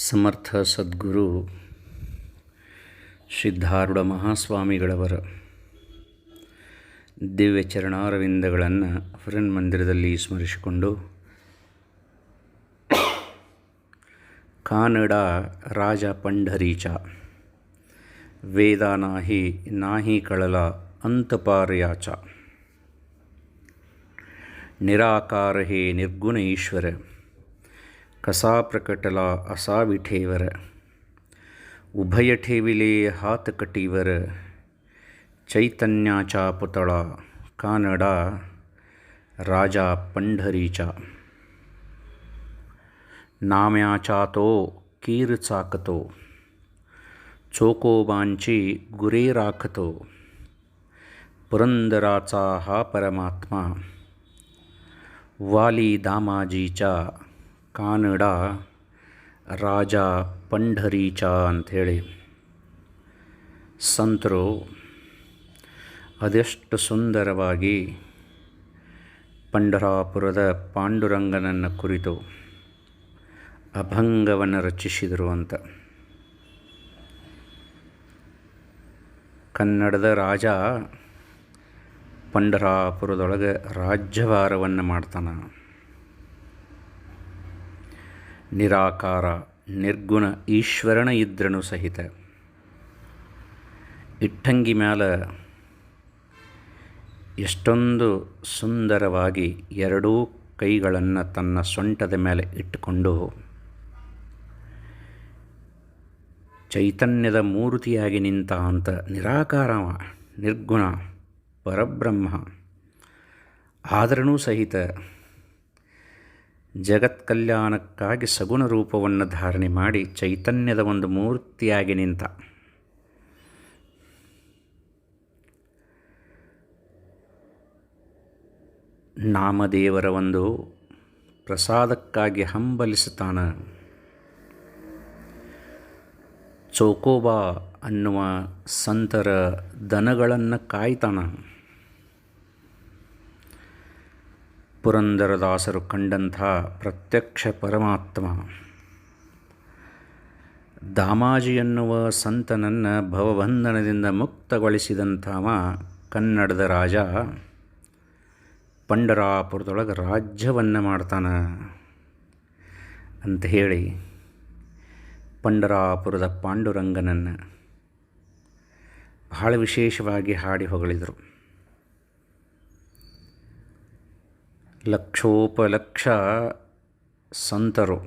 ಸಮರ್ಥ ಸದ್ಗುರು ಸಿದ್ಧಾರೂಢ ಮಹಾಸ್ವಾಮಿಗಳವರ ದಿವ್ಯ ಚರಣಾರವಿಂದಗಳನ್ನು ಫ್ರೆನ್ ಮಂದಿರದಲ್ಲಿ ಸ್ಮರಿಸಿಕೊಂಡು ಕಾನಡ ರಾಜ ಪಂಢರೀಚ ವೇದ ನಾಹಿ ನಾಹಿ ಕಳಲ ಅಂತಪಾರ್ಯಾಚ, ನಿರಾಕಾರ ಹೇ ನಿರ್ಗುಣ ಈಶ್ವರ कसा प्रकटला असा विठेवर उभय ठेविले हात कटीवर चैतन्याचा पुतळा कानडा राजा पंढरीचा नाम्याचा तो कीर चाकतो चोकोबांची गुरे राखतो पुरंदराचा हा परमात्मा वाली दामाजीचा ಕಾನಡ ರಾಜ ಪಂಢರೀಚ ಅಂಥೇಳಿ. ಸಂತರು, ಅದೆಷ್ಟು ಸುಂದರವಾಗಿ ಪಂಢರಾಪುರದ ಪಾಂಡುರಂಗನನ್ನು ಕುರಿತು ಅಭಂಗವನ್ನು ರಚಿಸಿದರು ಅಂತ. ಕನ್ನಡದ ರಾಜ ಪಂಡರಾಪುರದೊಳಗೆ ರಾಜ್ಯಭಾರವನ್ನು ಮಾಡ್ತಾನೆ. ನಿರಾಕಾರ, ನಿರ್ಗುಣ ಈಶ್ವರನ ಇದ್ರನು ಸಹಿತ. ಇಟ್ಟಂಗಿ ಮ್ಯಾಲ ಎಷ್ಟೊಂದು ಸುಂದರವಾಗಿ ಎರಡೂ ಕೈಗಳನ್ನು ತನ್ನ ಸೊಂಟದ ಮೇಲೆ ಇಟ್ಟುಕೊಂಡು ಚೈತನ್ಯದ ಮೂರ್ತಿಯಾಗಿ ನಿಂತ ಅಂತ ನಿರಾಕಾರವ ನಿರ್ಗುಣ, ಪರಬ್ರಹ್ಮ. ಆದರೂ ಸಹಿತ ಜಗತ್ ಕಲ್ಯಾಣಕ್ಕಾಗಿ ಸಗುಣ ರೂಪವನ್ನು ಧಾರಣೆ ಮಾಡಿ ಚೈತನ್ಯದ ಒಂದು ಮೂರ್ತಿಯಾಗಿ ನಿಂತ. ನಾಮದೇವರ ಒಂದು ಪ್ರಸಾದಕ್ಕಾಗಿ ಹಂಬಲಿಸುತ್ತಾನ. ಚೋಕೋಬಾ ಅನ್ನುವ ಸಂತರ ದನಗಳನ್ನು ಕಾಯ್ತಾನ. ಪುರಂದರದಾಸರು ಕಂಡಂಥ ಪ್ರತ್ಯಕ್ಷ ಪರಮಾತ್ಮ. ದಾಮಾಜಿ ಎನ್ನುವ ಸಂತನನ್ನು ಭವಬಂಧನದಿಂದ ಮುಕ್ತಗೊಳಿಸಿದಂಥವ ಕನ್ನಡದ ರಾಜ. ಪಂಡರಾಪುರದೊಳಗೆ ರಾಜ್ಯವನ್ನು ಮಾಡ್ತಾನೆ. ಅಂತ ಹೇಳಿ ಪಂಡರಾಪುರದ ಪಾಂಡುರಂಗನನ್ನು ಬಹಳ ವಿಶೇಷವಾಗಿ ಹಾಡಿ ಹೊಗಳಿದರು. ಲಕ್ಷೋಪಲಕ್ಷ ಸಂತರು.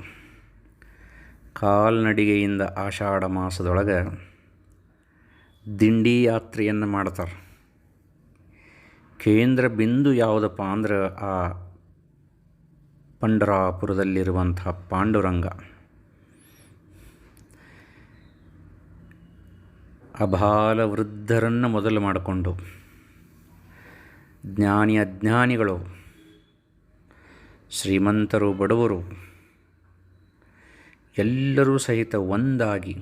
ಕಾಲ್ನಡಿಗೆಯಿಂದ ಆಷಾಢ ಮಾಸದೊಳಗೆ ದಿಂಡಿ ಯಾತ್ರೆಯನ್ನು ಮಾಡ್ತಾರೆ. ಕೇಂದ್ರ ಬಿಂದು ಯಾವುದಪ್ಪ ಅಂದ್ರೆ ಆ ಪಂಡರಾಪುರದಲ್ಲಿರುವಂಥ ಪಾಂಡುರಂಗ. ಅಬಾಲ ವೃದ್ಧರನ್ನು ಮೊದಲು ಮಾಡಿಕೊಂಡು ಜ್ಞಾನಿ ಅಜ್ಞಾನಿಗಳು ಶ್ರೀಮಂತರು ಬಡವರು ಎಲ್ಲರೂ ಸಹಿತ ಒಂದಾಗಿ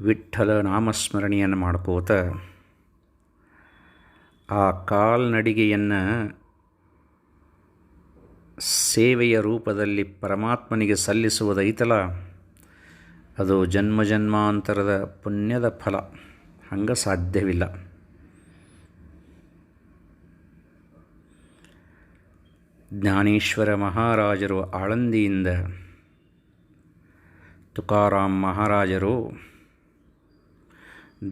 ವಿಠ್ಠಲ ನಾಮಸ್ಮರಣೆಯನ್ನು ಮಾಡ್ಕೋತ ಆ ಕಾಲ್ನಡಿಗೆಯನ್ನು ಸೇವೆಯ ರೂಪದಲ್ಲಿ ಪರಮಾತ್ಮನಿಗೆ ಸಲ್ಲಿಸುವುದೈತಲ, ಅದು ಜನ್ಮ ಜನ್ಮಾಂತರದ ಪುಣ್ಯದ ಫಲ. ಹಂಗೆ ಸಾಧ್ಯವಿಲ್ಲ. ಜ್ಞಾನೇಶ್ವರ ಮಹಾರಾಜರು ಆಳಂದಿಯಿಂದ ತುಕಾರಾಮ್ ಮಹಾರಾಜರು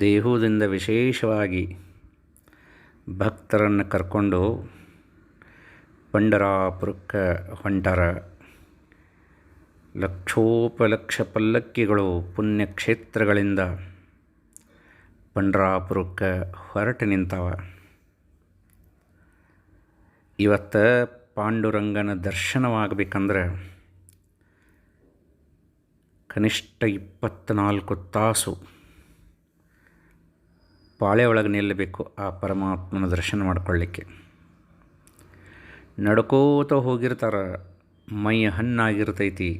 ದೇಹದಿಂದ ವಿಶೇಷವಾಗಿ ಭಕ್ತರನ್ನು ಕರ್ಕೊಂಡು ಪಂಡರಾಪುರಕ್ಕೆ ಹೊಂಟರ. ಲಕ್ಷೋಪಲಕ್ಷ ಪಲ್ಲಕ್ಕಿಗಳು ಪುಣ್ಯಕ್ಷೇತ್ರಗಳಿಂದ ಪಂಡರಾಪುರಕ್ಕೆ ಹೊರಟು ನಿಂತವ. ಇವತ್ತು ಪಾಂಡುರಂಗನ ದರ್ಶನವಾಗಬೇಕಂದ್ರೆ ಕನಿಷ್ಠ ಇಪ್ಪತ್ತ್ನಾಲ್ಕು ತಾಸು ಪಾಳೆ ಒಳಗೆ ನಿಲ್ಲಬೇಕು ಆ ಪರಮಾತ್ಮನ ದರ್ಶನ ಮಾಡ್ಕೊಳ್ಳಿಕ್ಕೆ. ನಡ್ಕೋತ ಹೋಗಿರ್ತಾರೆ, ಮೈ ಹಣ್ಣಾಗಿರ್ತೈತಿ,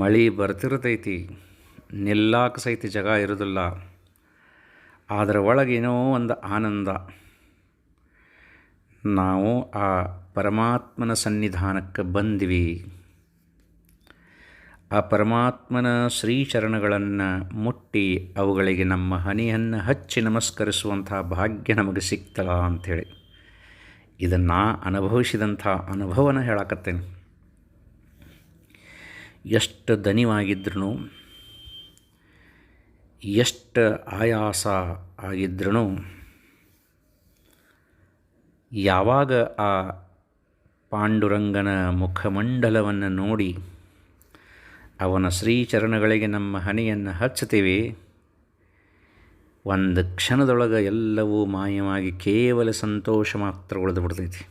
ಮಳೆ ಬರ್ತಿರ್ತೈತಿ, ನಿಲ್ಲಾಕ ಸಹಿತ ಜಗ ಇರೋದಿಲ್ಲ ಅದರ ಒಳಗೇನೋ ಒಂದು ಆನಂದ. ನಾವು ಆ ಪರಮಾತ್ಮನ ಸನ್ನಿಧಾನಕ್ಕೆ ಬಂದ್ವಿ. ಆ ಪರಮಾತ್ಮನ ಶ್ರೀಚರಣಗಳನ್ನು ಮುಟ್ಟಿ ಅವುಗಳಿಗೆ ನಮ್ಮ ಹನಿಯನ್ನು ಹಚ್ಚಿ ನಮಸ್ಕರಿಸುವಂಥ ಭಾಗ್ಯ ನಮಗೆ ಸಿಗ್ತಲ್ಲ ಅಂಥೇಳಿ. ಇದನ್ನು ಅನುಭವಿಸಿದಂಥ ಅನುಭವನ ಹೇಳಕತ್ತೇನೆ. ಎಷ್ಟು ದನಿವಾಗಿದ್ರೂ ಎಷ್ಟು ಆಯಾಸ ಆಗಿದ್ರೂ ಯಾವಾಗ ಆ ಪಾಂಡುರಂಗನ ಮುಖಮಂಡಲವನ್ನು ನೋಡಿ ಅವನ ಶ್ರೀಚರಣಗಳಿಗೆ ನಮ್ಮ ಹನಿಯನ್ನು ಹಚ್ಚುತ್ತೇವೆ, ಒಂದು ಕ್ಷಣದೊಳಗೆ ಎಲ್ಲವೂ ಮಾಯವಾಗಿ ಕೇವಲ ಸಂತೋಷ ಮಾತ್ರ ಉಳಿದು ಬಿಡ್ತೈತಿ.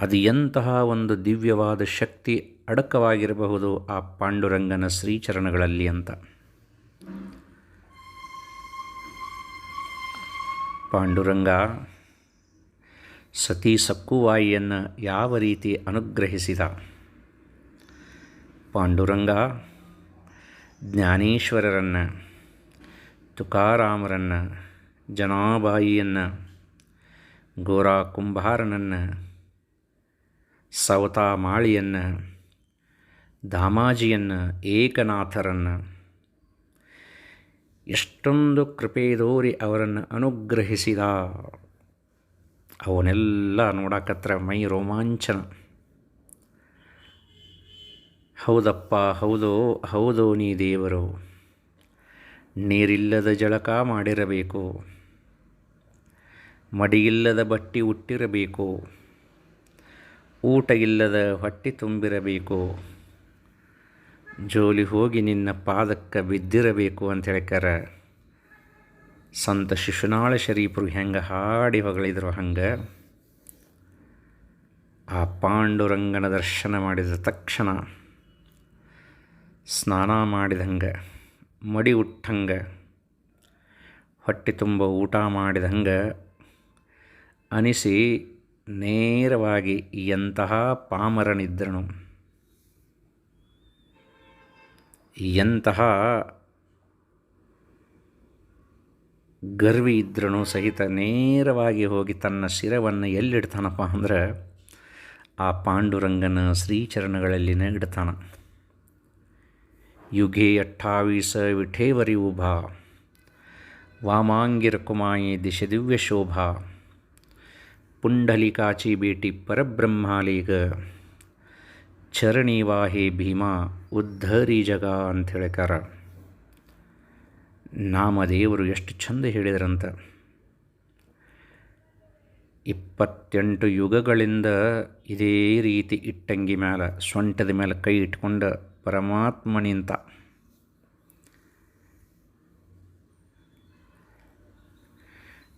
ಅದು ಎಂತಹ ಒಂದು ದಿವ್ಯವಾದ ಶಕ್ತಿ ಅಡಕವಾಗಿರಬಹುದು ಆ ಪಾಂಡುರಂಗನ ಶ್ರೀಚರಣಗಳಲ್ಲಿ ಅಂತ. ಪಾಂಡುರಂಗ ಸತಿ ಸಕ್ಕುವಾಯಿಯನ್ನು ಯಾವ ರೀತಿ ಅನುಗ್ರಹಿಸಿದ? ಪಾಂಡುರಂಗ, ಜ್ಞಾನೇಶ್ವರರನ್ನು, ತುಕಾರಾಮರನ್ನು, ಜನಾಬಾಯಿಯನ್ನು ಗೋರಾ ಕುಂಭಾರನನ್ನು ಸವತಾ ಮಾಳಿಯನ್ನು ದಾಮಾಜಿಯನ್ನು, ಏಕನಾಥರನ್ನು, ಎಷ್ಟೊಂದು ಕೃಪೆದೋರಿ ಅವರನ್ನು ಅನುಗ್ರಹಿಸಿದ. ಅವನ್ನೆಲ್ಲ ನೋಡಕತ್ರ ಮೈ ರೋಮಾಂಚನ. ಹೌದಪ್ಪ, ಹೌದು ಹೌದು ನೀ ದೇವರು. ನೀರಿಲ್ಲದ ಜಳಕ ಮಾಡಿರಬೇಕು. ಮಡಿಯಿಲ್ಲದ ಬಟ್ಟಿ ಹುಟ್ಟಿರಬೇಕು ಊಟ ಇಲ್ಲದ ಹೊಟ್ಟೆ ತುಂಬಿರಬೇಕು. ಜೋಲಿ ಹೋಗಿ ನಿನ್ನ ಪಾದಕ್ಕೆ ಬಿದ್ದಿರಬೇಕು ಅಂತ ಹೇಳ್ಕಾರ ಸಂತ ಶಿಶುನಾಳ ಶರೀಫರು ಹೆಂಗೆ ಹಾಡಿ ಹೊಗಳಿದ್ರು ಹಂಗೆ, ಆ ಪಾಂಡುರಂಗನ ದರ್ಶನ ಮಾಡಿದ ತಕ್ಷಣ ಸ್ನಾನ ಮಾಡಿದಂಗೆ ಮಡಿ ಉಟ್ಟಂಗೆ ಹೊಟ್ಟೆ ತುಂಬ ಊಟ ಮಾಡಿದಂಗೆ ಅನಿಸಿ ನೇರವಾಗಿ ಎಂತಹ ಪಾಮರನಿದ್ದನು ಎಂತಹ ಗರ್ವಿ ಇದ್ರೂ ಸಹಿತ ನೇರವಾಗಿ ಹೋಗಿ ತನ್ನ ಶಿರವನ್ನು ಎಲ್ಲಿಡ್ತಾನಪ್ಪ ಅಂದ್ರೆ ಆ ಪಾಂಡುರಂಗನ ಶ್ರೀಚರಣಗಳಲ್ಲಿ ಇಡ್ತಾನ ಯುಗೆ ಅಟ್ಟಾವೀಸ ವಿಠೇವರಿ ಉಭಾ, ವಾಮಾಂಗಿರ ಕುಮಾಯಿ ದಿಶ ದಿವ್ಯ ಶೋಭಾ, ಪುಂಡಲಿಕಾಚಿ ಬೇಟಿ ಪರಬ್ರಹ್ಮಾಲೀಗ ಚರಣೀವಾಹಿ ಭೀಮಾ ಉದ್ಧರಿ ಜಗ ಅಂತ ಹೇಳ್ಕಾರ ನಾಮದೇವರು ಎಷ್ಟು ಚಂದ ಹೇಳಿದ್ರಂತ. ಇಪ್ಪತ್ತೆಂಟು ಯುಗಗಳಿಂದ ಇದೇ ರೀತಿ ಇಟ್ಟಂಗಿ ಮೇಲೆ ಸೊಂಟದ ಮೇಲೆ ಕೈ ಇಟ್ಕೊಂಡ ಪರಮಾತ್ಮ ನಿಂತ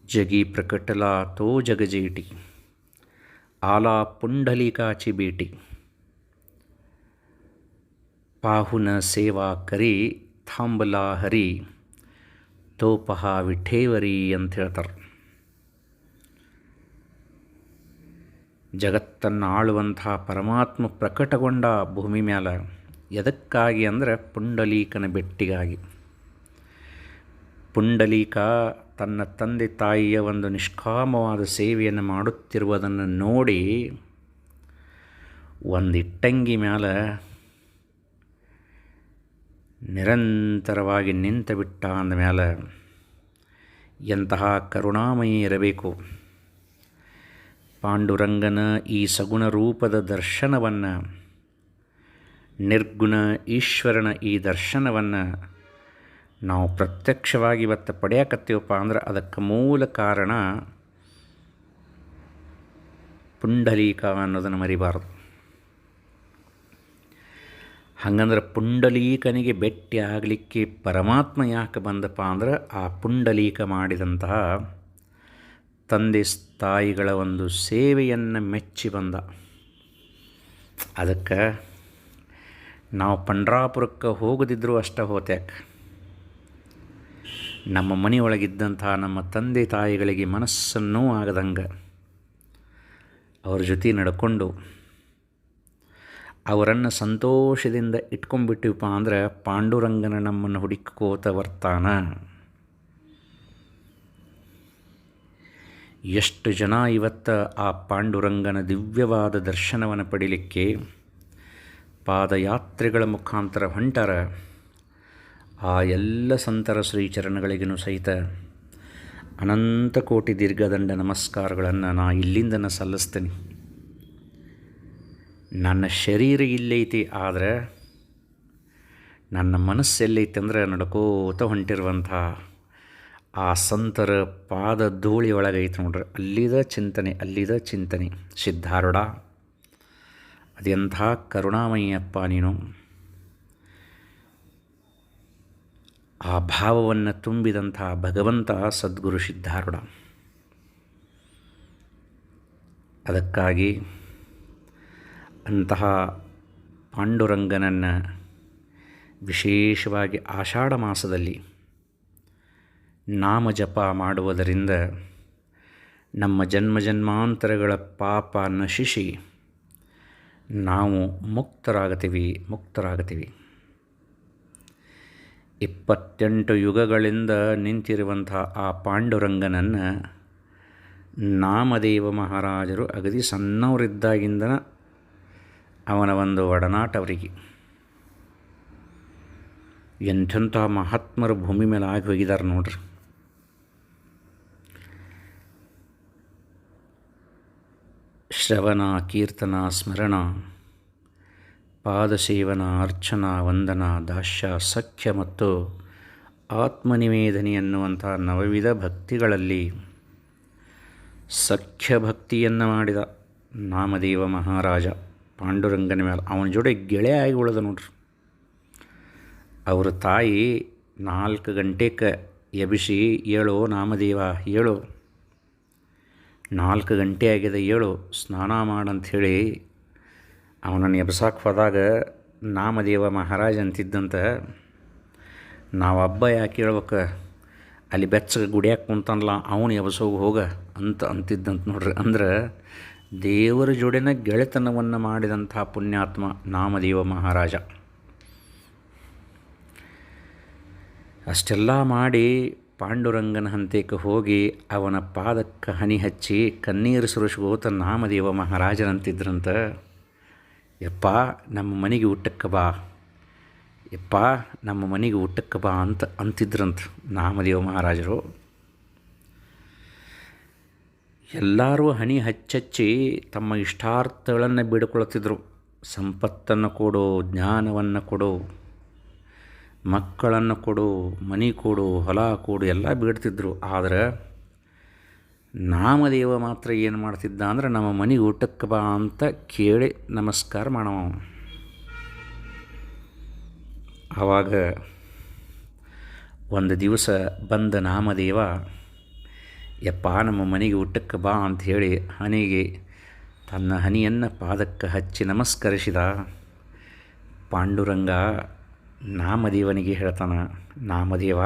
ಜಗಿ ಪ್ರಕಟಲಾ ತೋ ಜಗಜೇಟಿ, ಆಲಾ ಪುಂಡಲಿಕಾಚಿ ಬೇಟಿ ಪಾಹುನ ಸೇವಾ ಕರಿ ಥಾಂಬಲಾ ಹರಿ. ತೋಪಹ ವಿಠೇವರಿ ಅಂತ ಹೇಳ್ತಾರೆ ಜಗತ್ತನ್ನು ಆಳುವಂತಹ ಪರಮಾತ್ಮ ಪ್ರಕಟಗೊಂಡ ಭೂಮಿ ಮ್ಯಾಲ ಎದಕ್ಕಾಗಿ ಅಂದರೆ ಪುಂಡಲೀಕನ ಬೆಟ್ಟಿಗಾಗಿ. ಪುಂಡಲೀಕ ತನ್ನ ತಂದೆ ತಾಯಿಯ ಒಂದು ನಿಷ್ಕಾಮವಾದ ಸೇವೆಯನ್ನು ಮಾಡುತ್ತಿರುವುದನ್ನು ನೋಡಿ ಒಂದಿಟ್ಟಂಗಿ ಮ್ಯಾಲ ನಿರಂತರವಾಗಿ ನಿಂತು ಬಿಟ್ಟ ಅಂದಮೇಲೆ ಎಂತಹ ಕರುಣಾಮಯಿ ಇರಬೇಕು. ಪಾಂಡುರಂಗನ ಈ ಸಗುಣ ರೂಪದ ದರ್ಶನವನ್ನು, ನಿರ್ಗುಣ ಈಶ್ವರನ ಈ ದರ್ಶನವನ್ನು ನಾವು ಪ್ರತ್ಯಕ್ಷವಾಗಿ ಇವತ್ತು ಪಡೆಯಕತ್ತೀವಪ್ಪ ಅಂದ್ರೆ ಅದಕ್ಕೆ ಮೂಲ ಕಾರಣ ಪುಂಡಲೀಕ ಅನ್ನೋದನ್ನು ಮರಿಬಾರದು. ಹಂಗಂದ್ರೆ ಪುಂಡಲೀಕನಿಗೆ ಭೇಟಿ ಆಗಲಿಕ್ಕೆ ಪರಮಾತ್ಮ ಯಾಕೆ ಬಂದಪ್ಪ ಅಂದ್ರೆ ಆ ಪುಂಡಲೀಕ ಮಾಡಿದಂತಹ ತಂದೆ ತಾಯಿಗಳ ಒಂದು ಸೇವೆಯನ್ನು ಮೆಚ್ಚಿ ಬಂದ. ಅದಕ್ಕೆ ನಾವು ಪಂಡ್ರಾಪುರಕ್ಕೆ ಹೋಗದಿದ್ದರೂ ಅಷ್ಟ ಹೋತ್ಯಾಕೆ. ನಮ್ಮ ಮನೆಯೊಳಗಿದ್ದಂತಹ ನಮ್ಮ ತಂದೆ ತಾಯಿಗಳಿಗೆ ಮನಸ್ಸನ್ನೂ ಆಗದಂಗೆ. ಅವ್ರ ಜೊತೆ ನಡ್ಕೊಂಡು ಅವರನ್ನು ಸಂತೋಷದಿಂದ ಇಟ್ಕೊಂಡ್ಬಿಟ್ಟಿವಪ್ಪ ಅಂದ್ರೆ ಪಾಂಡುರಂಗನ ನಮ್ಮನ್ನು ಹುಡುಕೋತ ಬರ್ತಾನ. ಎಷ್ಟು ಜನ ಇವತ್ತು ಆ ಪಾಂಡುರಂಗನ ದಿವ್ಯವಾದ ದರ್ಶನವನ್ನು ಪಡಿಲಿಕ್ಕೆ ಪಾದಯಾತ್ರೆಗಳ ಮುಖಾಂತರ ಹೊಂಟಾರ? ಆ ಎಲ್ಲ ಸಂತರ ಶ್ರೀಚರಣಗಳಿಗೂ ಸಹಿತ ಅನಂತ ಕೋಟಿ ದೀರ್ಘದಂಡ ನಮಸ್ಕಾರಗಳನ್ನು ನಾ ಇಲ್ಲಿಂದ ಸಲ್ಲಿಸ್ತೀನಿ ಸಲ್ಲಿಸ್ತೇನೆ. ನನ್ನ ಶರೀರ ಇಲ್ಲೈತಿ, ಆದರೆ ನನ್ನ ಮನಸ್ಸು ಮನಸ್ಸೆಲ್ಲೈತಿ ಅಂದ್ರೆ ನಡ್ಕೋತ ಹೊಂಟಿರುವಂಥ ಆ ಸಂತರ ಪಾದ ಧೂಳಿ ಒಳಗೈತೆ ನೋಡ್ರಿ. ಅಲ್ಲಿದ ಚಿಂತನೆ ಅಲ್ಲಿದ ಚಿಂತನೆ. ಸಿದ್ಧಾರೂಢ ಅದೆಂಥ ಕರುಣಾಮಯ್ಯಪ್ಪ ನೀನು. ಆ ಭಾವವನ್ನು ತುಂಬಿದಂಥ ಭಗವಂತ ಸದ್ಗುರು ಸಿದ್ಧಾರೂಢ. ಅದಕ್ಕಾಗಿ ಅಂತಹ ಪಾಂಡುರಂಗನನ್ನು ವಿಶೇಷವಾಗಿ ಆಷಾಢ ಮಾಸದಲ್ಲಿ ನಾಮ ಜಪ ಮಾಡುವುದರಿಂದ ನಮ್ಮ ಜನ್ಮ ಜನ್ಮಾಂತರಗಳ ಪಾಪ ನಶಿಸಿ ನಾವು ಮುಕ್ತರಾಗತೀವಿ ಮುಕ್ತರಾಗತೀವಿ. ಇಪ್ಪತ್ತೆಂಟು ಯುಗಗಳಿಂದ ನಿಂತಿರುವಂಥ ಆ ಪಾಂಡುರಂಗನನ್ನು ನಾಮದೇವ ಮಹಾರಾಜರು ಅಗದಿ ಸಣ್ಣವರಿದ್ದಾಗಿಂದ ಅವನ ಒಂದು ಒಡನಾಟ ಅವರಿಗೆ ಎಂಥೆಂಥ ಮಹಾತ್ಮರು ಭೂಮಿ ಮೇಲೆ ಆಗಿ ಹೋಗಿದ್ದಾರೆ ನೋಡ್ರಿ. ಶ್ರವಣ, ಕೀರ್ತನ, ಸ್ಮರಣ, ಪಾದಸೇವನ, ಅರ್ಚನ, ವಂದನ, ದಾಸ್ಯ, ಸಖ್ಯ ಮತ್ತು ಆತ್ಮನಿವೇದನೆ ಎನ್ನುವಂಥ ನವವಿಧ ಭಕ್ತಿಗಳಲ್ಲಿ ಸಖ್ಯ ಭಕ್ತಿಯನ್ನು ಮಾಡಿದ ನಾಮದೇವ ಮಹಾರಾಜ. ಪಾಂಡುರಂಗನ ಮೇಲೆ ಅವನ ಜೋಡಿ ಗೆಳೆಯ ಆಗಿ ಉಳಿದ ನೋಡ್ರಿ. ಅವ್ರ ತಾಯಿ ನಾಲ್ಕು ಗಂಟೆಗೆ ಎಬಿಸಿ ಏಳು, ನಾಮದೇವ ಏಳು, ನಾಲ್ಕು ಗಂಟೆ ಆಗಿದೆ ಏಳು, ಸ್ನಾನ ಮಾಡಂಥೇಳಿ ಅವನನ್ನು ಎಬ್ಸಾಕ್ ಹೋದಾಗ ನಾಮದೇವ ಮಹಾರಾಜ ಅಂತಿದ್ದಂತ ನಾವು ಹಬ್ಬ ಯಾಕೆ ಹೇಳ್ಬೇಕು? ಅಲ್ಲಿ ಬೆಚ್ಚಗೆ ಗುಡಿಯಾಕೆ ಕುಂತನಲ್ಲ ಅವನು ಎಬ್ಸೋಗಿ ಹೋಗ ಅಂತ ಅಂತಿದ್ದಂತ ನೋಡ್ರಿ. ಅಂದ್ರೆ ದೇವರ ಜೋಡಿನ ಗೆಳೆತನವನ್ನು ಮಾಡಿದಂಥ ಪುಣ್ಯಾತ್ಮ ನಾಮದೇವ ಮಹಾರಾಜ. ಅಷ್ಟೆಲ್ಲ ಮಾಡಿ ಪಾಂಡುರಂಗನ ಹಂತಕ್ಕೆ ಹೋಗಿ ಅವನ ಪಾದಕ್ಕೆ ಹನಿ ಹಚ್ಚಿ ಕಣ್ಣೀರು ಸುರಿಸ್ಕೋತ ನಾಮದೇವ ಮಹಾರಾಜನಂತಿದ್ರಂತ, ಯಪ್ಪ ನಮ್ಮ ಮನೆಗೆ ಊಟಕ್ಕೆ ಬಾ, ಯಪ್ಪ ನಮ್ಮ ಮನೆಗೆ ಊಟಕ್ಕೆ ಬಾ ಅಂತ ಅಂತಿದ್ರಂತ ನಾಮದೇವ ಮಹಾರಾಜರು. ಎಲ್ಲರೂ ಹನಿ ಹಚ್ಚಚ್ಚಿ ತಮ್ಮ ಇಷ್ಟಾರ್ಥಗಳನ್ನು ಬೇಡಿಕೊಳ್ಳುತ್ತಿದ್ದರು ಸಂಪತ್ತನ್ನು ಕೊಡು, ಜ್ಞಾನವನ್ನು ಕೊಡು, ಮಕ್ಕಳನ್ನು ಕೊಡು, ಮನೆ ಕೊಡು, ಹೊಲ ಕೊಡು, ಎಲ್ಲ ಬೇಡ್ತಿದ್ರು. ಆದರೆ ನಾಮದೇವ ಮಾತ್ರ ಏನು ಮಾಡ್ತಿದ್ದ ಅಂದ್ರೆ ನಮ್ಮ ಮನೆಗೆ ಊಟಕ್ಕೆ ಬಾ ಅಂತ ಕೇಳಿ ನಮಸ್ಕಾರ ಮಾಡವ ಆವಾಗ ಒಂದು ದಿವಸ ಬಂದ ನಾಮದೇವ ಯಪ್ಪ, ನಮ್ಮ ಮನೆಗೆ ಊಟಕ್ಕೆ ಬಾ ಅಂತ ಹೇಳಿ ಹನಿಗೆ ತನ್ನ ಹನಿಯನ್ನು ಪಾದಕ್ಕೆ ಹಚ್ಚಿ ನಮಸ್ಕರಿಸಿದ. ಪಾಂಡುರಂಗ ನಾಮದೇವನಿಗೆ ಹೇಳ್ತಾನೆ, ನಾಮದೇವ,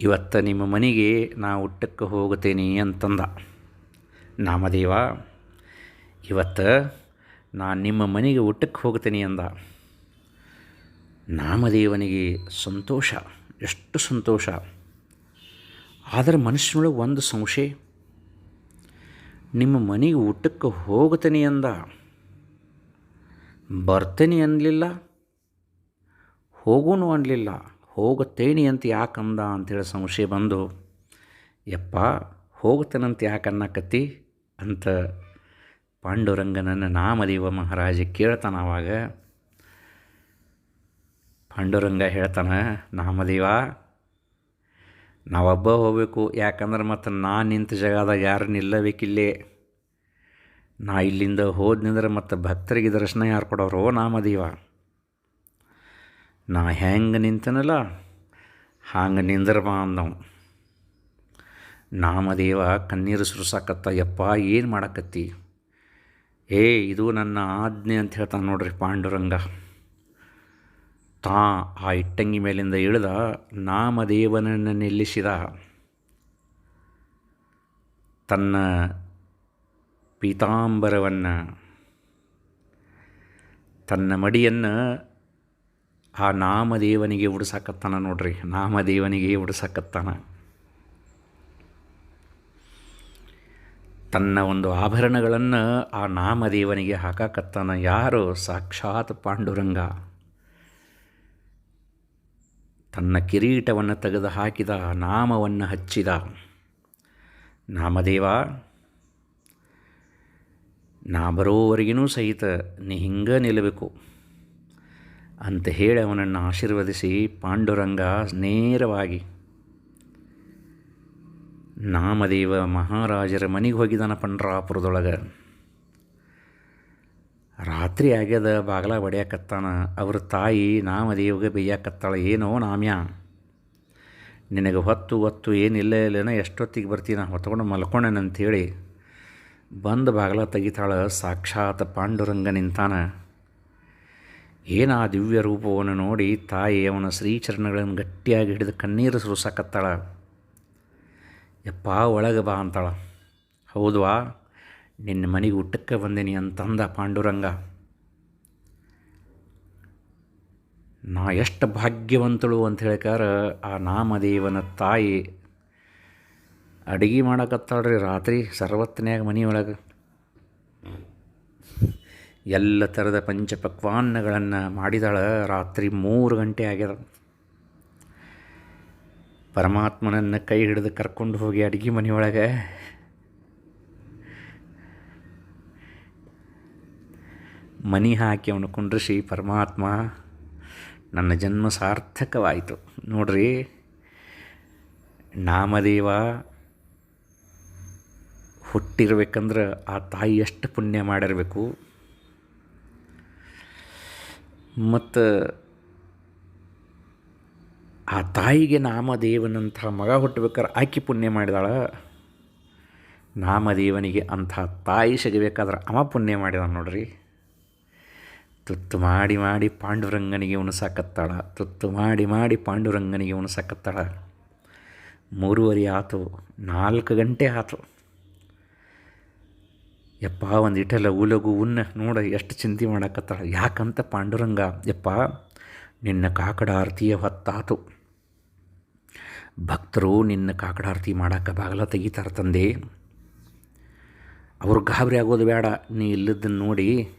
ಇವತ್ತು ನಿಮ್ಮ ಮನೆಗೆ ನಾ ಊಟಕ್ಕೆ ಹೋಗುತ್ತೇನೆ ಅಂತಂದ. ನಾಮದೇವ, ಇವತ್ತು ನಾನು ನಿಮ್ಮ ಮನೆಗೆ ಊಟಕ್ಕೆ ಹೋಗ್ತೇನೆ ಅಂದ. ನಾಮದೇವನಿಗೆ ಸಂತೋಷ, ಎಷ್ಟು ಸಂತೋಷ. ಆದರೆ ಮನುಷ್ಯನೊಳಗೆ ಒಂದು ಸಂಶಯ. ನಿಮ್ಮ ಮನೆಗೆ ಊಟಕ್ಕೆ ಹೋಗ್ತೇನೆ ಅಂದ, ಬರ್ತೇನೆ ಅನ್ನಲಿಲ್ಲ ಹೋಗೋನು ಅನ್ನಲಿಲ್ಲ ಹೋಗುತ್ತೇನೆ ಅಂತ ಯಾಕಂದ ಅಂಥೇಳಿ ಸಂಶಯ ಬಂದು, ಯಪ್ಪ ಹೋಗ್ತೇನಂತ ಯಾಕೆ ಅನ್ನಕತ್ತಿ ಅಂತ ಪಾಂಡುರಂಗನನ್ನು ನಾಮದೇವ ಮಹಾರಾಜ ಕೇಳ್ತಾನ ಅವಾಗ. ಪಾಂಡುರಂಗ ಹೇಳ್ತಾನೆ, ನಾಮದೇವ ನಾವೊಬ್ಬ ಹೋಗಬೇಕು. ಯಾಕಂದ್ರೆ ಮತ್ತು ನಾ ನಿಂತ ಜಾಗದಾಗ ಯಾರು ನಿಲ್ಲಬೇಕಿಲ್ಲೇ. ನಾ ಇಲ್ಲಿಂದ ಹೋದ್ನಿಂದ್ರೆ ಮತ್ತು ಭಕ್ತರಿಗೆ ದರ್ಶನ ಯಾರು ಕೊಡೋರು? ನಾಮದೇವ. ನಾ ಹೆಂಗೆ ನಿಂತನಲ್ಲ, ಹಂಗೆ ನಿಂದ್ರಬಾ ಅಂದವು. ನಾಮದೇವ, ಕಣ್ಣೀರು ಸುರಿಸಾಕತ್ತ, ಯಪ್ಪ, ಏನು ಮಾಡಕತ್ತಿ? ಏ, ಇದು ನನ್ನ ಆಜ್ಞೆ ಅಂತ ಹೇಳ್ತಾನೆ ನೋಡ್ರಿ ಪಾಂಡುರಂಗ. ತಾ ಆ ಇಟ್ಟಂಗಿ ಮೇಲಿಂದ ಇಳಿದ ನಾಮದೇವನನ್ನು ನಿಲ್ಲಿಸಿದ. ತನ್ನ ಪೀತಾಂಬರವನ್ನು, ತನ್ನ ಮಡಿಯನ್ನು ಆ ನಾಮದೇವನಿಗೆ ಉಡ್ಸಾಕತ್ತಾನ ನೋಡ್ರಿ. ನಾಮದೇವನಿಗೆ ಉಡ್ಸಾಕತ್ತಾನ. ತನ್ನ ಒಂದು ಆಭರಣಗಳನ್ನು ಆ ನಾಮದೇವನಿಗೆ ಹಾಕಕತ್ತಾನ. ಯಾರು? ಸಾಕ್ಷಾತ್ ಪಾಂಡುರಂಗ. ತನ್ನ ಕಿರೀಟವನ್ನು ತೆಗೆದು ಹಾಕಿದ, ನಾಮವನ್ನು ಹಚ್ಚಿದ. ನಾಮದೇವ ನಾ ಬರೋವರೆಗಿನೂ ಸಹಿತ ನೀ ಹಿಂಗೆ ನಿಲ್ಲಬೇಕು. ಅಂತ ಹೇಳಿ ಅವನನ್ನು ಆಶೀರ್ವದಿಸಿ ಪಾಂಡುರಂಗ ನೇರವಾಗಿ ನಾಮದೇವ ಮಹಾರಾಜರ ಮನೆಗೆ ಹೋಗಿದ್ದಾನ ಪಂಡ್ರಾಪುರದೊಳಗೆ. ರಾತ್ರಿ ಆಗ್ಯದ ಬಾಗಲ ಹೊಡ್ಯಾಕತ್ತಾನ ಅವ್ರ ತಾಯಿ ನಾಮದೇವಿಗೆ ಬೇಯ್ಯಾಕತ್ತಾಳ, ಏನೋ ನಾಮ್ಯ? ನಿನಗೆ ಹೊತ್ತು ಹೊತ್ತು ಏನಿಲ್ಲ ಇಲ್ಲೇನೋ, ಎಷ್ಟೊತ್ತಿಗೆ ಬರ್ತೀನ? ಹೊತ್ಕೊಂಡು ಮಲ್ಕೊಂಡೇನಂಥೇಳಿ ಬಂದು ಬಾಗಲ ತೆಗಿತಾಳ, ಸಾಕ್ಷಾತ್ ಪಾಂಡುರಂಗ ನಿಂತಾನ. ಏನು ಆ ದಿವ್ಯ ರೂಪವನ್ನು ನೋಡಿ ತಾಯಿ ಅವನ ಶ್ರೀಚರಣಗಳನ್ನು ಗಟ್ಟಿಯಾಗಿ ಹಿಡಿದು ಕಣ್ಣೀರು ಸುರಿಸಾಕತ್ತಾಳ. ಯಪ್ಪ, ಒಳಗೆ ಬಾ ಅಂತಾಳ. ಹೌದ್ವಾ ನಿನ್ನ ಮನೆಗೆ ಊಟಕ್ಕೆ ಬಂದೀನಿ ಅಂತಂದ ಪಾಂಡುರಂಗ. ನಾ ಎಷ್ಟು ಭಾಗ್ಯವಂತಳು ಅಂತ ಹೇಳ್ಕಾರ ಆ ನಾಮದೇವನ ತಾಯಿ ಅಡುಗೆ ಮಾಡಕತ್ತಾಳ್ರಿ ರಾತ್ರಿ ಸರ್ವತ್ತನ್ಯಾಗ ಮನೆಯೊಳಗೆ. ಎಲ್ಲ ಥರದ ಪಂಚಪಕ್ವಾನ್ನಗಳನ್ನು ಮಾಡಿದಾಳೆ ರಾತ್ರಿ ಮೂರು ಗಂಟೆ ಆಗ್ಯದ ಪರಮಾತ್ಮನನ್ನು ಕೈ ಹಿಡಿದು ಕರ್ಕೊಂಡು ಹೋಗಿ ಅಡುಗೆ ಮನೆಯೊಳಗೆ. ಮನಿ ಹಾಕಿ ಅವನು ಕುಂಡ್ರಿಸಿ, ಪರಮಾತ್ಮ ನನ್ನ ಜನ್ಮ ಸಾರ್ಥಕವಾಯಿತು. ನೋಡ್ರಿ, ನಾಮದೇವ ಹುಟ್ಟಿರ್ಬೇಕಂದ್ರೆ ಆ ತಾಯಿ ಎಷ್ಟು ಪುಣ್ಯ ಮಾಡಿರಬೇಕು. ಮತ್ತು ಆ ತಾಯಿಗೆ ನಾಮದೇವನಂಥ ಮಗ ಹುಟ್ಟಬೇಕಾದ್ರೆ ಆಕೆ ಪುಣ್ಯ ಮಾಡಿದಾಳ. ನಾಮದೇವನಿಗೆ ಅಂಥ ತಾಯಿ ಸಿಗಬೇಕಾದ್ರೆ ಅವ ಪುಣ್ಯ ಮಾಡಿದ ನೋಡ್ರಿ. ತುತ್ತು ಮಾಡಿ ಮಾಡಿ ಪಾಂಡುರಂಗನಿಗೆ ಉಣಸಾಕತ್ತಾಳ ತುತ್ತು ಮಾಡಿ ಮಾಡಿ ಪಾಂಡುರಂಗನಿಗೆ ಉಣಸಾಕತ್ತಾಳ ಮೂರುವರೆ ಆತು, ನಾಲ್ಕು ಗಂಟೆ ಆತು. ಯಪ್ಪ, ಒಂದು ಇಟಲ ಉಲಗು ಉನ್ನ ನೋಡ ಎಷ್ಟು ಚಿಂತೆ ಮಾಡಕತ್ತಾಳ. ಯಾಕಂತ ಪಾಂಡುರಂಗ, ಯಪ್ಪ, ನಿನ್ನ ಕಾಕಡ ಆರತಿಯ ಹೊತ್ತಾತು. ಭಕ್ತರು ನಿನ್ನ ಕಾಕಡಾರತಿ ಮಾಡಕ್ಕೆ ಬಾಗಲ ತೆಗಿತಾರೆ ತಂದೆ. ಅವರು ಗಾಬರಿ ಆಗೋದು ಬೇಡ. ನೀ ಇಲ್ಲದನ್ನು ನೋಡಿ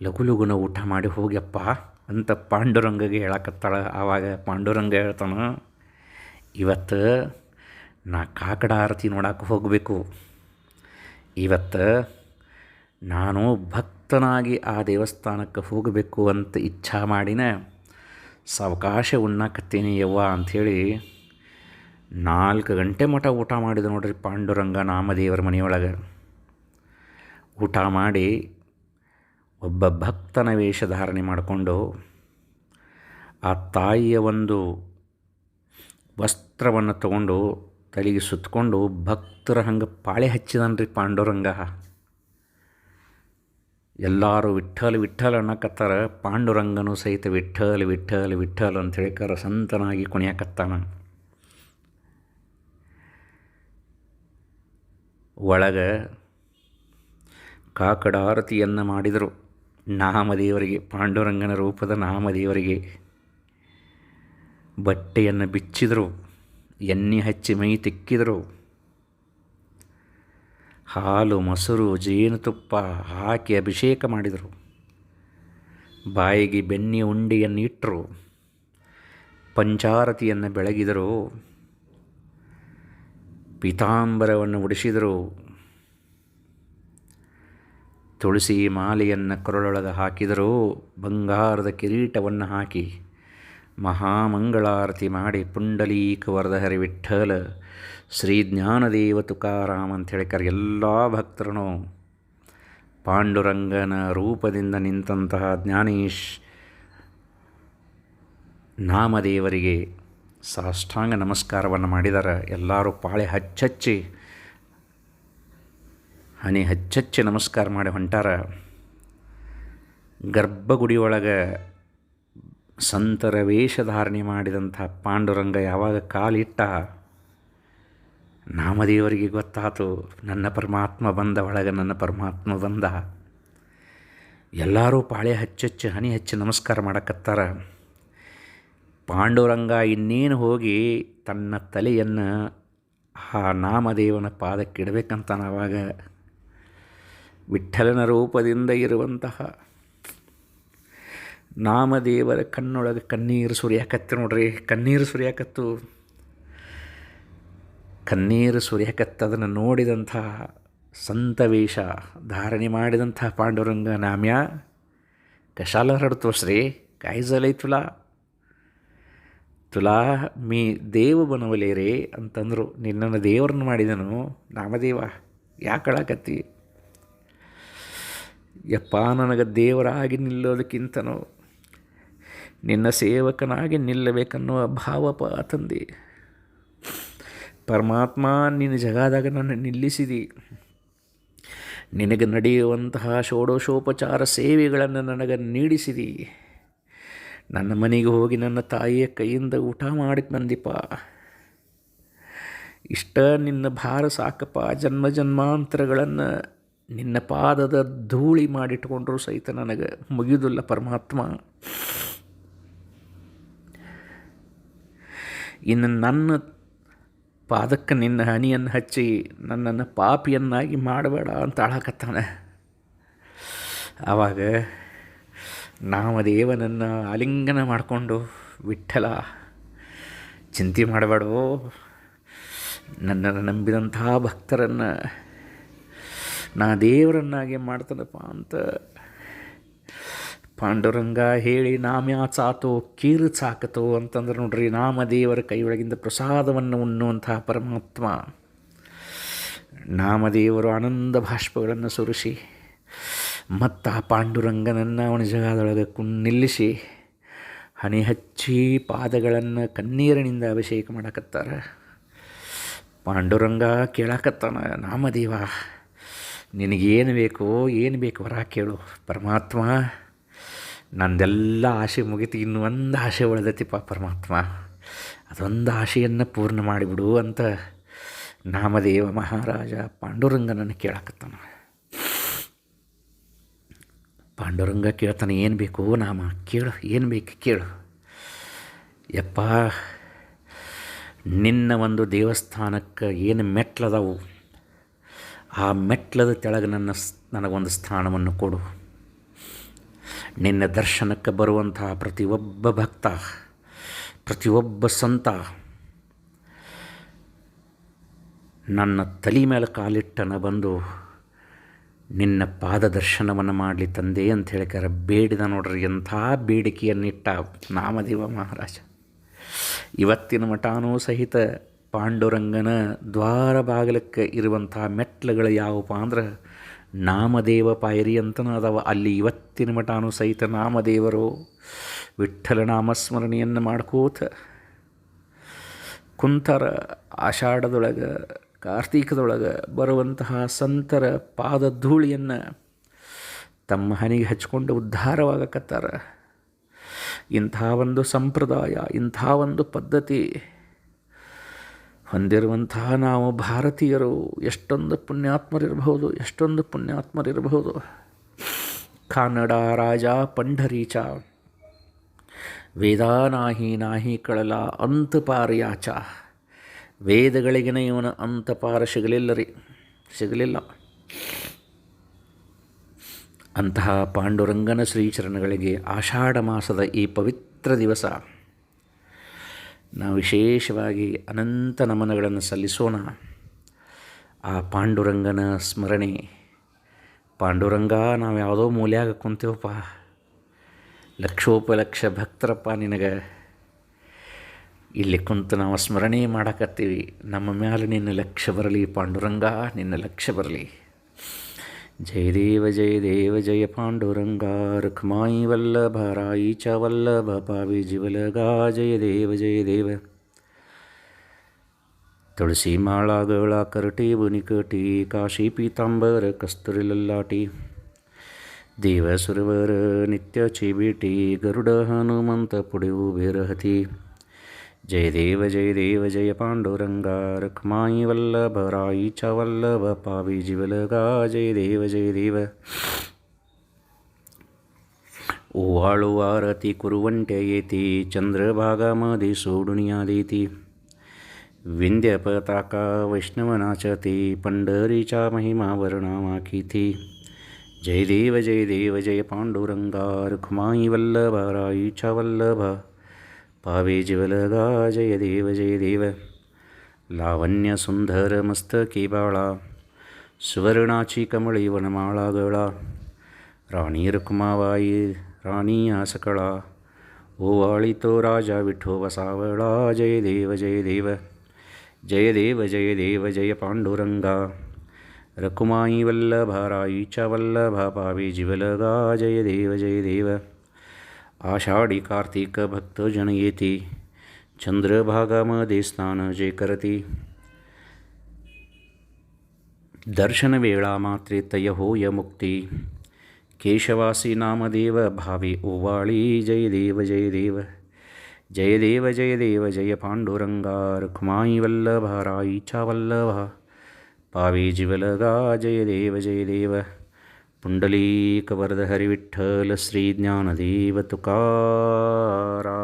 ಲಘು ಲಘುನ ಊಟ ಮಾಡಿ ಹೋಗ್ಯಪ್ಪ ಅಂತ ಪಾಂಡುರಂಗಗೆ ಹೇಳಕತ್ತಾಳ. ಆವಾಗ ಪಾಂಡುರಂಗ ಹೇಳ್ತಾನ, ಇವತ್ತು ನಾ ಕಾಕಡ ಆರತಿ ನೋಡಕ್ಕೆ ಹೋಗಬೇಕು. ಇವತ್ತು ನಾನು ಭಕ್ತನಾಗಿ ಆ ದೇವಸ್ಥಾನಕ್ಕೆ ಹೋಗಬೇಕು ಅಂತ ಇಚ್ಛಾ ಮಾಡಿನ ಸಾವಕಾಶ ಉಣ್ಣಾಕತ್ತೀನಿ ಯವ್ವ ಅಂಥೇಳಿ ನಾಲ್ಕು ಗಂಟೆ ಮಠ ಊಟ ಮಾಡಿದ ನೋಡ್ರಿ ಪಾಂಡುರಂಗ ನಾಮದೇವರ ಮನೆಯೊಳಗೆ. ಊಟ ಮಾಡಿ ಒಬ್ಬ ಭಕ್ತನ ವೇಷ ಧಾರಣೆ ಮಾಡಿಕೊಂಡು ಆ ತಾಯಿಯ ಒಂದು ವಸ್ತ್ರವನ್ನು ತಗೊಂಡು ತಲೆಗೆ ಸುತ್ತಕೊಂಡು ಭಕ್ತರ ಹಂಗೆ ಪಾಳೆ ಹಚ್ಚಿದನ್ರಿ ಪಾಂಡುರಂಗ. ಎಲ್ಲರೂ ವಿಠಲ್ ವಿಠಲ್ ಅನ್ನಕತ್ತಾರ, ಪಾಂಡುರಂಗನೂ ಸಹಿತ ವಿಠಲ್ ವಿಠಲ್ ವಿಠಲ್ ಅಂತ ಕರ ಸಂತನಾಗಿ ಕುಣಿಯಾಕತ್ತಾನ. ಒಳಗೆ ಕಾಕಡಾರತಿಯನ್ನು ಮಾಡಿದರು. ನಾಮದೇವರಿಗೆ, ಪಾಂಡುರಂಗನ ರೂಪದ ನಾಮದೇವರಿಗೆ. ಬಟ್ಟೆಯನ್ನು ಬಿಚ್ಚಿದರು, ಎಣ್ಣೆ ಹಚ್ಚಿ ಮೈ ತಿಕ್ಕಿದರು. ಹಾಲು, ಮೊಸರು ಜೇನುತುಪ್ಪ ಹಾಕಿ ಅಭಿಷೇಕ ಮಾಡಿದರು. ಬಾಯಿಗೆ ಬೆನ್ನಿ ಉಂಡೆಯನ್ನು ಇಟ್ಟರು ಪಂಚಾರತಿಯನ್ನು ಬೆಳಗಿದರು. ಪೀತಾಂಬರವನ್ನು ಉಡಿಸಿದರು. ತುಳಸಿ ಮಾಲೆಯನ್ನು ಕೊರಳೊಳಗೆ ಹಾಕಿದರೂ ಬಂಗಾರದ ಕಿರೀಟವನ್ನು ಹಾಕಿ ಮಹಾಮಂಗಳಾರತಿ ಮಾಡಿ ಪುಂಡಲೀಕ ವರದಹರಿ ವಿಠಲ ಶ್ರೀ ಜ್ಞಾನದೇವ ತುಕಾರಾಮ್ ಅಂಥೇಳಿ ಕರೆ ಎಲ್ಲ ಭಕ್ತರು ಪಾಂಡುರಂಗನ ರೂಪದಿಂದ ನಿಂತಹ ಜ್ಞಾನೀಶ್ ನಾಮದೇವರಿಗೆ ಸಾಷ್ಟಾಂಗ ನಮಸ್ಕಾರವನ್ನು ಮಾಡಿದರೆ. ಎಲ್ಲರೂ ಪಾಳೆ ಹಚ್ಚಚ್ಚಿ ಹನಿ ಹಚ್ಚಚ್ಚಿ ನಮಸ್ಕಾರ ಮಾಡಿ ಹೊಂಟಾರ. ಗರ್ಭಗುಡಿಯೊಳಗೆ ಸಂತರ ವೇಷಧಾರಣೆ ಮಾಡಿದಂಥ ಪಾಂಡುರಂಗ ಯಾವಾಗ ಕಾಲಿಟ್ಟ? ನಾಮದೇವರಿಗೆ ಗೊತ್ತಾತು, ನನ್ನ ಪರಮಾತ್ಮ ಬಂದ ಒಳಗೆ ನನ್ನ ಪರಮಾತ್ಮ ಬಂದ. ಎಲ್ಲರೂ ಪಾಳೆ ಹಚ್ಚಚ್ಚಿ ಹನಿ ಹಚ್ಚಿ ನಮಸ್ಕಾರ ಮಾಡಕತ್ತಾರ. ಪಾಂಡುರಂಗ ಇನ್ನೇನು ಹೋಗಿ ತನ್ನ ತಲೆಯನ್ನು ಆ ನಾಮದೇವನ ಪಾದಕ್ಕೆ ವಿಠಲನ ರೂಪದಿಂದ ಇರುವಂತಹ ನಾಮದೇವರ ಕಣ್ಣೊಳಗೆ ಕಣ್ಣೀರು ಸುರಿಯಾಕತ್ತೆ ನೋಡ್ರಿ, ಕಣ್ಣೀರು ಸುರಿಯಾಕತ್ತು. ಕಣ್ಣೀರು ಸುರಿಯಾಕತ್ತದನ್ನು ನೋಡಿದಂತಹ ಸಂತವೇಷ ಧಾರಣೆ ಮಾಡಿದಂತಹ ಪಾಂಡುರಂಗ ನಾಮ್ಯ. ಕಶಾಲ ಹರಡ್ತೋಸ್ರಿ ಕಾಯಿಸಲೈ ತುಲಾ. ತುಲಾ ಮೀ ದೇವ ಬನವಲೇರೆ ಅಂತಂದರು ನಿನ್ನನ್ನು ದೇವರನ್ನು ಮಾಡಿದನು, ನಾಮದೇವ, ಯಾಕಳಾಕತ್ತಿ? ಯಪ್ಪ, ನನಗೆ ದೇವರಾಗಿ ನಿಲ್ಲೋದಕ್ಕಿಂತನೋ ನಿನ್ನ ಸೇವಕನಾಗಿ ನಿಲ್ಲಬೇಕನ್ನುವ ಭಾವಪ ತಂದೆ ಪರಮಾತ್ಮ ನಿನ್ನ ಜಗದಾಗ ನನ್ನ ನಿಲ್ಲಿಸಿದಿ. ನಿನಗೆ ನಡೆಯುವಂತಹ ಷೋಡಶೋಪಚಾರ ಸೇವೆಗಳನ್ನು ನನಗೆ ನೀಡಿಸಿದಿ. ನನ್ನ ಮನೆಗೆ ಹೋಗಿ ನನ್ನ ತಾಯಿಯ ಕೈಯಿಂದ ಊಟ ಮಾಡಿ ಬಂದಿಪ್ಪ. ಇಷ್ಟ ನಿನ್ನ ಭಾರ ಸಾಕಪ್ಪ, ಜನ್ಮ ಜನ್ಮಾಂತರಗಳನ್ನು ನಿನ್ನ ಪಾದದ ಧೂಳಿ ಮಾಡಿಟ್ಕೊಂಡ್ರೂ ಸಹಿತ ನನಗೆ ಮುಗಿಯುವುದಿಲ್ಲ ಪರಮಾತ್ಮ. ಇನ್ನು ನನ್ನ ಪಾದಕ್ಕೆ ನಿನ್ನ ಹನಿಯನ್ನು ಹಚ್ಚಿ ನನ್ನನ್ನು ಪಾಪಿಯನ್ನಾಗಿ ಮಾಡಬೇಡ ಅಂತ ಆಳಕತ್ತಾನೆ. ಆವಾಗ ನಾಮದೇವನನ್ನು ಆಲಿಂಗನ ಮಾಡಿಕೊಂಡು ವಿಠಲ ಚಿಂತೆ ಮಾಡಬೇಡವೋ ನನ್ನನ್ನು ನಂಬಿದಂತಹ ಭಕ್ತರನ್ನು ನಾ ದೇವರನ್ನಾಗೆ ಮಾಡ್ತಾನಪ್ಪ ಅಂತ ಪಾಂಡುರಂಗ ಹೇಳಿ ನಾಮ್ಯಾ ಚಾತೋ, ಕೀರು ಚಾಕತೋ ಅಂತಂದ್ರೆ ನೋಡ್ರಿ ನಾಮದೇವರ ಕೈಯೊಳಗಿಂದ ಪ್ರಸಾದವನ್ನು ಉಣ್ಣುವಂತಹ ಪರಮಾತ್ಮ. ನಾಮದೇವರು ಆನಂದ ಭಾಷ್ಪಗಳನ್ನು ಸುರಿಸಿ, ಮತ್ತು ಆ ಪಾಂಡುರಂಗನನ್ನು ಅವನ ಜಗದೊಳಗೆ ಕುಣ್ ನಿಲ್ಲಿಸಿ ಹಣೆ ಹಚ್ಚಿ ಪಾದಗಳನ್ನು ಕಣ್ಣೀರಿನಿಂದ ಅಭಿಷೇಕ ಮಾಡಕತ್ತಾರ. ಪಾಂಡುರಂಗ ಕೇಳಾಕತ್ತಾನ ನಾಮದೇವ ನಿನಗೇನು ಬೇಕೋ, ಏನು ಬೇಕು ವರ ಕೇಳು. ಪರಮಾತ್ಮ, ನಂದೆಲ್ಲ ಆಸೆ ಮುಗಿತು. ಇನ್ನು ಒಂದು ಆಸೆ ಉಳಿದೈತಿಪ್ಪ ಪರಮಾತ್ಮ. ಅದೊಂದು ಆಶೆಯನ್ನು ಪೂರ್ಣ ಮಾಡಿಬಿಡು ಅಂತ ನಾಮದೇವ ಮಹಾರಾಜ ಪಾಂಡುರಂಗನನ್ನು ಕೇಳಕತ್ತಾನ. ಪಾಂಡುರಂಗ ಕೇಳ್ತಾನೆ, ಏನು ಬೇಕು ನಾಮ ಕೇಳು, ಏನು ಬೇಕು ಕೇಳು. ಯಪ್ಪ, ನಿನ್ನ ಒಂದು ದೇವಸ್ಥಾನಕ್ಕೆ ಏನು ಮೆಟ್ಲದವು? ಆ ಮೆಟ್ಲದ ಕೆಳಗೆ ನನ್ನ ನನಗೊಂದು ಸ್ಥಾನವನ್ನು ಕೊಡು. ನಿನ್ನ ದರ್ಶನಕ್ಕೆ ಬರುವಂತಹ ಪ್ರತಿಯೊಬ್ಬ ಭಕ್ತ, ಪ್ರತಿಯೊಬ್ಬ ಸಂತ ನನ್ನ ತಲೆ ಮೇಲೆ ಕಾಲಿಟ್ಟನ ಬಂದು ನಿನ್ನ ಪಾದ ದರ್ಶನವನ್ನು ಮಾಡಲಿ ತಂದೆ ಅಂತ ಹೇಳಿಕಾರ ಬೇಡಿದ ನೋಡ್ರಿ, ಎಂಥ ಬೇಡಿಕೆಯನ್ನಿಟ್ಟ ನಾಮದೇವ ಮಹಾರಾಜ. ಇವತ್ತಿನ ಮಠಾನೂ ಸಹಿತ ಪಾಂಡುರಂಗನ ದ್ವಾರ ಬಾಗಿಲಕ್ಕೆ ಇರುವಂತಹ ಮೆಟ್ಲುಗಳು ಯಾವಪ್ಪ ಅಂದ್ರೆ ನಾಮದೇವ ಪಾಯರಿ ಅಂತನೂ ಅದಾವ ಅಲ್ಲಿ ಇವತ್ತಿನ ಮಠಾನು ಸಹಿತ ನಾಮದೇವರು ವಿಠ್ಠಲ ನಾಮಸ್ಮರಣೆಯನ್ನು ಮಾಡ್ಕೋತ ಕುಂತರ ಆಷಾಢದೊಳಗೆ, ಕಾರ್ತೀಕದೊಳಗೆ ಬರುವಂತಹ ಸಂತರ ಪಾದ ಧೂಳಿಯನ್ನು ತಮ್ಮ ಹನಿಗೆ ಹಚ್ಕೊಂಡು ಉದ್ಧಾರವಾಗಕತ್ತಾರ. ಇಂಥ ಒಂದು ಸಂಪ್ರದಾಯ, ಇಂಥ ಒಂದು ಪದ್ಧತಿ ಹೊಂದಿರುವಂತಹ ನಾವು ಭಾರತೀಯರು ಎಷ್ಟೊಂದು ಪುಣ್ಯಾತ್ಮರಿರಬಹುದು ಎಷ್ಟೊಂದು ಪುಣ್ಯಾತ್ಮರಿರಬಹುದು. ಕನ್ನಡ ರಾಜ ಪಂಢರೀಚ, ವೇದಾ ನಾಹಿ ನಾಹಿ ಕಳಲ ಅಂತಪಾರ್ಯಾಚ ವೇದಗಳಿಗಿನ ಇವನ ಅಂತಪಾರ ಸಿಗಲಿಲ್ಲ ರೀ, ಸಿಗಲಿಲ್ಲ. ಅಂತಹ ಪಾಂಡುರಂಗನ ಶ್ರೀಚರಣಗಳಿಗೆ ಆಷಾಢ ಮಾಸದ ಈ ಪವಿತ್ರ ದಿವಸ ನಾವು ವಿಶೇಷವಾಗಿ ಅನಂತ ನಮನಗಳನ್ನು ಸಲ್ಲಿಸೋಣ. ಆ ಪಾಂಡುರಂಗನ ಸ್ಮರಣೆ. ಪಾಂಡುರಂಗ, ನಾವು ಯಾವುದೋ ಮೂಲ್ಯಾಗ ಕುಂತೇವಪ್ಪ. ಲಕ್ಷೋಪಲಕ್ಷ ಭಕ್ತರಪ್ಪ ನಿನಗೆ. ಇಲ್ಲಿ ಕುಂತು ನಾವು ಸ್ಮರಣೆ ಮಾಡಕತ್ತೀವಿ. ನಮ್ಮ ಮ್ಯಾಲೆ ನಿನ್ನ ಲಕ್ಷ್ಯ ಬರಲಿ ಪಾಂಡುರಂಗ, ನಿನ್ನ ಲಕ್ಷ್ಯ ಬರಲಿ. जय देव जय देव जय पांडुरंगा रखमाई वल्लभ राईच्या वल्लभ पावी जिवलगा जय देव जय देव तुळशी माळा गळा करटी बुनिकटी काशी पितांबर कस्तुरी लल्लाटी। देव सुरवर नित्याची बेटी गरुड हनुमंत पुढे उभे राहती। जय देव जय देव जय पांडुरंगा, रखमाई वल्लभ राई च वल्लभ, पावी जिवलगा जय देव जय देव ओवाळु आरती कुर्वन्त्य येति चन्द्रभागामधि सोडुनियादिति विंध्यपताका वैष्णवनाचति पंडरी पंढरीच्या महिमा वर्णामाखिती जय देव जय देव जय पांडुरंगा, रखमाई वल्लभ राई वल्लभ। पावे जिवलगा, जय देव जय देव। लावण्यसुन्दरमस्तके बाळा, सुवर्णाची कमळी वनमाळा गळा। राणी रुक्माबाई, राणी सकळा ओवाळी तो राजा विठो वसावळा, जय देव जय देव। जय देव जय देव, जय पांडुरंगा। रकुमाई वल्लभा राईच्या वल्लभा पावे जिवलगा, जय देव जय देव। आषाढी कार्तिक भक्तजन येती चंद्रभागामध्ये स्नान जे करती। दर्शनवेळा मात्रे तय होय मुक्ती केशवासी नामदेव भावे ओवाळी। जय देव जय देव। जय देव जय देव, जय पांडुरंगा। रुक्माई वल्लभा राईच्या वल्लभा पावे जिवलगा जय देव जय देव। पुण्डलीकवरदहरिविठ्ठल श्रीज्ञानदेव तुकारा